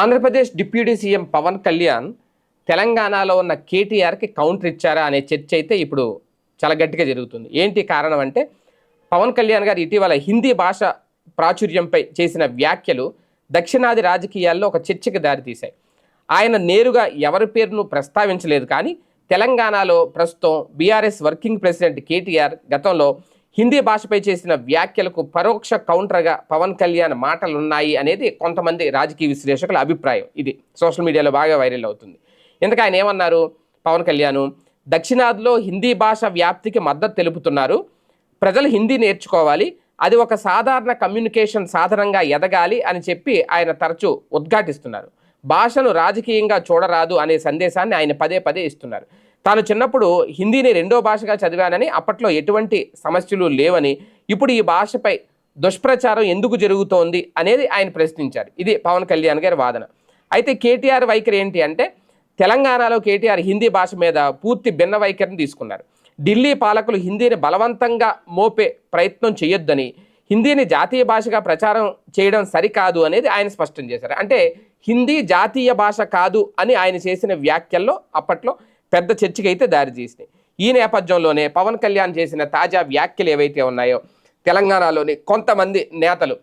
Andhra Pradesh deputy CM Pawan Kalyan తెలంగాణలో ఉన్న కేటీఆర్కి counter ఇచ్చారా అనే చర్చ అయితే ఇప్పుడు చాలా గట్టిగా జరుగుతుంది. ఏంటి కారణం అంటే పవన్ కళ్యాణ్ గారు ఇటీవల హిందీ భాష ప్రాచుర్యంపై చేసిన వ్యాఖ్యలు దక్షిణాది రాజకీయాల్లో ఒక చర్చకి దారితీశాయి. ఆయన నేరుగా ఎవరి పేరును ప్రస్తావించలేదు కానీ తెలంగాణలో ప్రస్తుతం బీఆర్ఎస్ వర్కింగ్ ప్రెసిడెంట్ కేటీఆర్ గతంలో హిందీ భాషపై చేసిన వ్యాఖ్యలకు పరోక్ష కౌంటర్గా పవన్ కళ్యాణ్ మాటలు ఉన్నాయి అనేది కొంతమంది రాజకీయ విశ్లేషకుల అభిప్రాయం. ఇది సోషల్ మీడియాలో బాగా వైరల్ అవుతుంది. ఇంతకు ఆయన ఏమన్నారు? పవన్ కళ్యాణ్ దక్షిణాదిలో హిందీ భాష వ్యాప్తికి మద్దతు తెలుపుతున్నారు. ప్రజలు హిందీ నేర్చుకోవాలి. అది ఒక సాధారణ కమ్యూనికేషన్ సాధనంగా ఎదగాలి అని చెప్పి ఆయన తరచూ ఉద్ఘాటిస్తున్నారు. భాషను రాజకీయంగా చూడరాదు అనే సందేశాన్ని ఆయన పదే పదే ఇస్తున్నారు. తాను చిన్నప్పుడు హిందీని రెండో భాషగా చదివానని అప్పట్లో ఎటువంటి సమస్యలు లేవని ఇప్పుడు ఈ భాషపై దుష్ప్రచారం ఎందుకు జరుగుతోంది అనేది ఆయన ప్రశ్నించారు. ఇది పవన్ కళ్యాణ్ గారి వాదన. అయితే కేటీఆర్ వైఖరి ఏంటి అంటే తెలంగాణలో కేటీఆర్ హిందీ భాష మీద పూర్తి భిన్న వైఖరిని తీసుకున్నారు. ఢిల్లీ పాలకులు హిందీని బలవంతంగా మోపే ప్రయత్నం చేయొద్దని హిందీని జాతీయ భాషగా ప్రచారం చేయడం సరికాదు అనేది ఆయన స్పష్టం చేశారు. అంటే హిందీ జాతీయ భాష కాదు అని ఆయన చేసిన వ్యాఖ్యల్లో అప్పట్లో పెద్ద చర్చకి అయితే దారితీసినాయి ఈ నేపథ్యంలోనే పవన్ కళ్యాణ్ చేసిన తాజా వ్యాఖ్యలు ఏవైతే ఉన్నాయో తెలంగాణలోని కొంతమంది నేతలు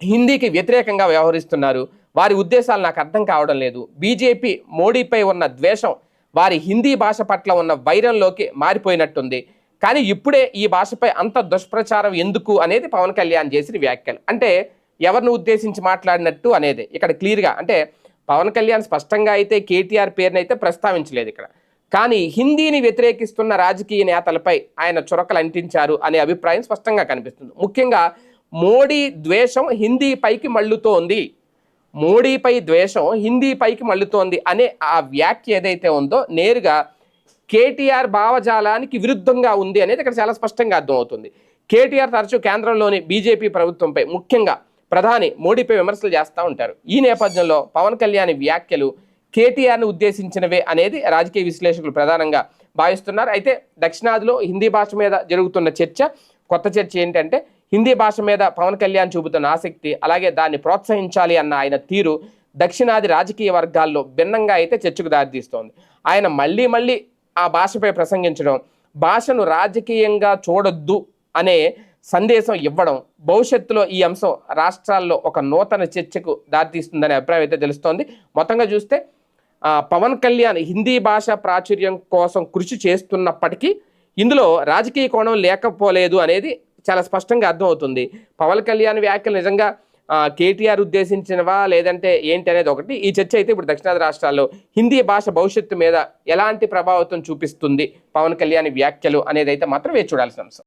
హిందీకి వ్యతిరేకంగా వ్యవహరిస్తున్నారు. వారి ఉద్దేశాలు నాకు అర్థం కావడం లేదు. బీజేపీ మోడీపై ఉన్న ద్వేషం వారి హిందీ భాష పట్ల ఉన్న వైరంలోకి మారిపోయినట్టుంది. కానీ ఇప్పుడే ఈ భాషపై అంత దుష్ప్రచారం ఎందుకు అనేది పవన్ కళ్యాణ్ చేసిన వ్యాఖ్యలు. అంటే ఎవరిని ఉద్దేశించి మాట్లాడినట్టు అనేది. ఇక్కడ క్లియర్గా అంటే పవన్ కళ్యాణ్ స్పష్టంగా అయితే కేటీఆర్ పేరునైతే ప్రస్తావించలేదు ఇక్కడ. కానీ హిందీని వ్యతిరేకిస్తున్న రాజకీయ నేతలపై ఆయన చురకలు అంటించారు అనే అభిప్రాయం స్పష్టంగా కనిపిస్తుంది. ముఖ్యంగా మోడీ ద్వేషం హిందీ పైకి మళ్ళుతోంది. మోడీపై ద్వేషం హిందీ పైకి మళ్ళుతోంది అనే ఆ వ్యాఖ్య ఏదైతే ఉందో నేరుగా కేటీఆర్ భావజాలానికి విరుద్ధంగా ఉంది అనేది ఇక్కడ చాలా స్పష్టంగా అర్థమవుతుంది. కేటీఆర్ తరచూ కేంద్రంలోని బీజేపీ ప్రభుత్వంపై ముఖ్యంగా ప్రధాని మోడీపై విమర్శలు చేస్తూ ఉంటారు. ఈ నేపథ్యంలో పవన్ కళ్యాణ్ వ్యాఖ్యలు కేటీఆర్ని ఉద్దేశించినవే అనేది రాజకీయ విశ్లేషకులు ప్రధానంగా భావిస్తున్నారు. అయితే దక్షిణాదిలో హిందీ భాష మీద జరుగుతున్న చర్చ కొత్త చర్చ ఏంటంటే హిందీ భాష మీద పవన్ కళ్యాణ్ చూపుతున్న ఆసక్తి అలాగే దాన్ని ప్రోత్సహించాలి అన్న ఆయన తీరు దక్షిణాది రాజకీయ వర్గాల్లో భిన్నంగా అయితే చర్చకు దారితీస్తోంది. ఆయన మళ్ళీ మళ్ళీ ఆ భాషపై ప్రసంగించడం భాషను రాజకీయంగా చూడొద్దు అనే సందేశం ఇవ్వడం భవిష్యత్తులో ఈ అంశం రాష్ట్రాల్లో ఒక నూతన చర్చకు దారితీస్తుందనే అభిప్రాయం అయితే తెలుస్తోంది. మొత్తంగా చూస్తే పవన్ కళ్యాణ్ హిందీ భాష ప్రాచుర్యం కోసం కృషి చేస్తున్నప్పటికీ ఇందులో రాజకీయ కోణం లేకపోలేదు అనేది చాలా స్పష్టంగా అర్థమవుతుంది. పవన్ కళ్యాణ్ వ్యాఖ్యలు నిజంగా కేటీఆర్ ఉద్దేశించినవా లేదంటే ఏంటి అనేది ఒకటి. ఈ చర్చ అయితే ఇప్పుడు దక్షిణాది రాష్ట్రాల్లో హిందీ భాష భవిష్యత్తు మీద ఎలాంటి ప్రభావితం చూపిస్తుంది పవన్ కళ్యాణ్ వ్యాఖ్యలు అనేది అయితే మాత్రం వేచి చూడాల్సిన అంశం.